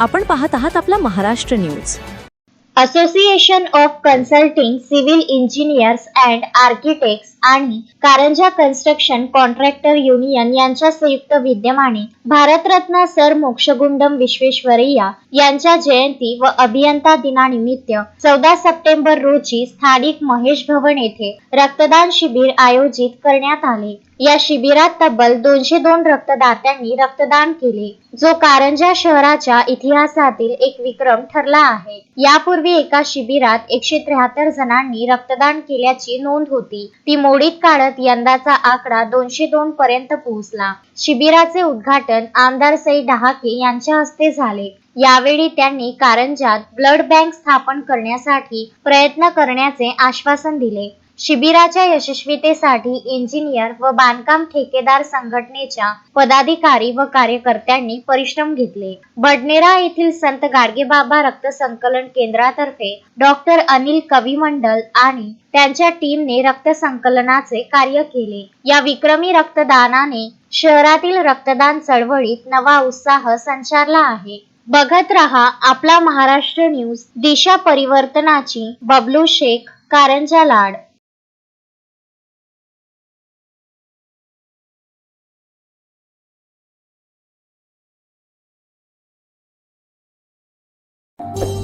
आपण पाहत आहात आपला Maharashtra news. Association of consulting civil engineers and architects आणि कारंजा कन्स्ट्रक्शन कॉन्ट्रॅक्टर युनियन यांच्या संयुक्त विद्यमाने भारतरत्न सर मोक्षगुंडम विश्वेश्वरय्या यांच्या जयंती व अभियंता दिनानिमित्त चौदा सप्टेंबर रोजी स्थानिक महेश भवन येथे रक्तदान शिबिर आयोजित करण्यात आले. या शिबिरात तब्बल दोनशे दोन रक्तदात्यांनी रक्तदान केले जो कारंजा शहराच्या इतिहासातील एक विक्रम ठरला आहे. यापूर्वी एका शिबिरात एकशे त्र्याहत्तर जणांनी रक्तदान केल्याची नोंद होती. ती मोडीत काढत यंदाचा आकडा दोनशे दोन पर्यंत पोहोचला. शिबिराचे उद्घाटन आमदार सई डहाके यांच्या हस्ते झाले. यावेळी त्यांनी कारंजात ब्लड बँक स्थापन करण्यासाठी प्रयत्न करण्याचे आश्वासन दिले. शिबिराच्या यशस्वीतेसाठी इंजिनियर व बांधकाम ठेकेदार संघटनेच्या पदाधिकारी व कार्यकर्त्यांनी परिश्रम घेतले. बडनेरा येथील संत गाडगेबाबा रक्त संकलन केंद्रातर्फे डॉक्टर अनिल कवी मंडल आणि त्यांच्या टीमने रक्त संकलनाचे कार्य केले. या विक्रमी रक्तदानाने शहरातील रक्तदान चळवळीत नवा उत्साह संचारला आहे. बघत रहा आपला महाराष्ट्र न्यूज दिशा परिवर्तनाची बबलू शेख कारंजा लाड. Música